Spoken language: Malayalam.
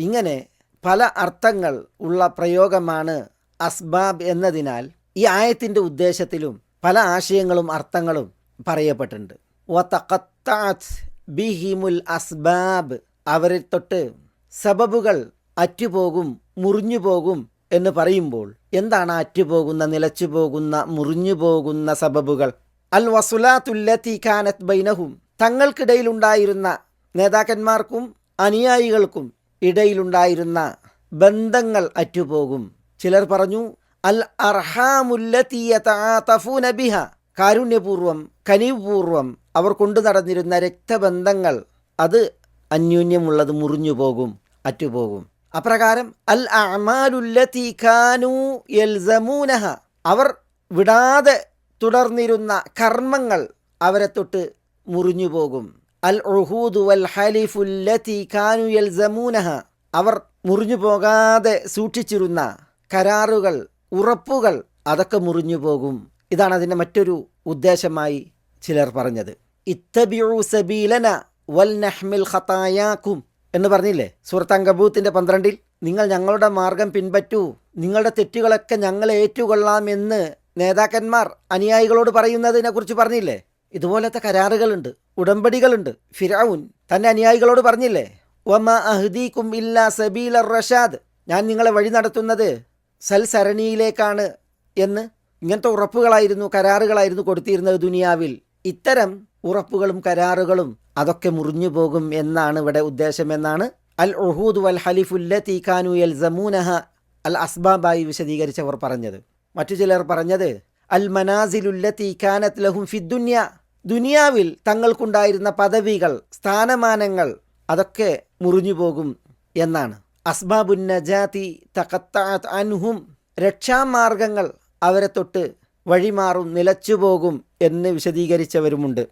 ഇങ്ങനെ പല അർത്ഥങ്ങൾ ഉള്ള പ്രയോഗമാണ് അസ്ബാബ് എന്നതിനാൽ ഈ ആയത്തിന്റെ ഉദ്ദേശത്തിലും പല ആശയങ്ങളും അർത്ഥങ്ങളും പറയപ്പെട്ടിട്ടുണ്ട്. ബിഹിമുൽ അസ്ബാബ്. അവരെ തൊട്ട് സബബുകൾ അറ്റുപോകും മുറിഞ്ഞു പോകും എന്ന് പറയുമ്പോൾ എന്താണ് അറ്റുപോകുന്ന നിലച്ചു പോകുന്ന മുറിഞ്ഞു പോകുന്ന സബബുകൾ അൽ വസുലാത്തുല്ലത്തി ബൈനഹും. തങ്ങൾക്കിടയിലുണ്ടായിരുന്ന നേതാക്കന്മാർക്കും അനുയായികൾക്കും ഇടയിലുണ്ടായിരുന്ന ബന്ധങ്ങൾ അറ്റുപോകും. ചിലർ പറഞ്ഞു അൽ അർഹാമുല്ലത്തീയതഫൂന ബിഹ. കാരുണ്യപൂർവം കനിവുപൂർവം അവർ കൊണ്ടു നടന്നിരുന്ന രക്തബന്ധങ്ങൾ അത് അന്യോന്യമുള്ളത് മുറിഞ്ഞു പോകും അറ്റുപോകും. അപ്രകാരം അൽ അമാലുല്ലത്തി യൽസമൂനഹ. അവർ വിടാതെ തുടർന്നിരുന്ന കർമ്മങ്ങൾ അവരെ തൊട്ട് മുറിഞ്ഞു പോകും അൽ ഉഹൂദു വൽ ഹലിഫുല്ലത്തി കാനു യൽസമൂനഹ. അവർ മുറിഞ്ഞു പോകാതെ സൂക്ഷിച്ചിരുന്ന കരാറുകൾ ഉറപ്പുകൾ അതൊക്കെ മുറിഞ്ഞു പോകും ഇതാണ് അതിന്റെ മറ്റൊരു ഉദ്ദേശമായി ചിലർ പറഞ്ഞത്. ഇത്തബിയു സബീലന വൽ നഹ്മിൽ ഹത്തായാക്കും എന്ന് പറഞ്ഞില്ലേ? സുഹൃത്ത് അങ്കബൂത്തിന്റെ പന്ത്രണ്ടിൽ നിങ്ങൾ ഞങ്ങളുടെ മാർഗം പിൻപറ്റൂ. നിങ്ങളുടെ തെറ്റുകളൊക്കെ ഞങ്ങൾ ഏറ്റുകൊള്ളാമെന്ന് നേതാക്കന്മാർ അനുയായികളോട് പറയുന്നതിനെക്കുറിച്ച് പറഞ്ഞില്ലേ? ഇതുപോലത്തെ കരാറുകളുണ്ട് ഉടമ്പടികളുണ്ട്. ഫിറാവുൻ തന്റെ അനുയായികളോട് പറഞ്ഞില്ലേ ഒമ അഹ്ദീക്കും ഇല്ല സബീൽ റഷാദ്. ഞാൻ നിങ്ങളെ വഴി നടത്തുന്നത് സൽസരണിയിലേക്കാണ് എന്ന് ഇങ്ങനത്തെ ഉറപ്പുകളായിരുന്നു കരാറുകളായിരുന്നു കൊടുത്തിരുന്നത് ദുനിയാവിൽ. ഇത്തരം ഉറപ്പുകളും കരാറുകളും അതൊക്കെ മുറിഞ്ഞു പോകും എന്നാണ് ഇവിടെ ഉദ്ദേശമെന്നാണ് അൽ ഒഹൂദ് വൽ ഹലിഫുല്ലത്തി ഖാനു എൽ ജമൂനഹ അൽ അസ്ബാബായി വിശദീകരിച്ചവർ പറഞ്ഞത്. മറ്റു ചിലർ പറഞ്ഞത് അൽ മനാസിലുല്ലത്തി കാനത്ത് ലഹും ഫിദ്ദുന്യ ദുനിയാവിൽ തങ്ങൾക്കുണ്ടായിരുന്ന പദവികൾ സ്ഥാനമാനങ്ങൾ അതൊക്കെ മുറിഞ്ഞു പോകും എന്നാണ്. അസ്ബാബുൻ നജാതി അൻഹും. രക്ഷാമാർഗങ്ങൾ അവരെ തൊട്ട് വഴിമാറും നിലച്ചുപോകും എന്ന് വിശദീകരിച്ചവരുമുണ്ട്.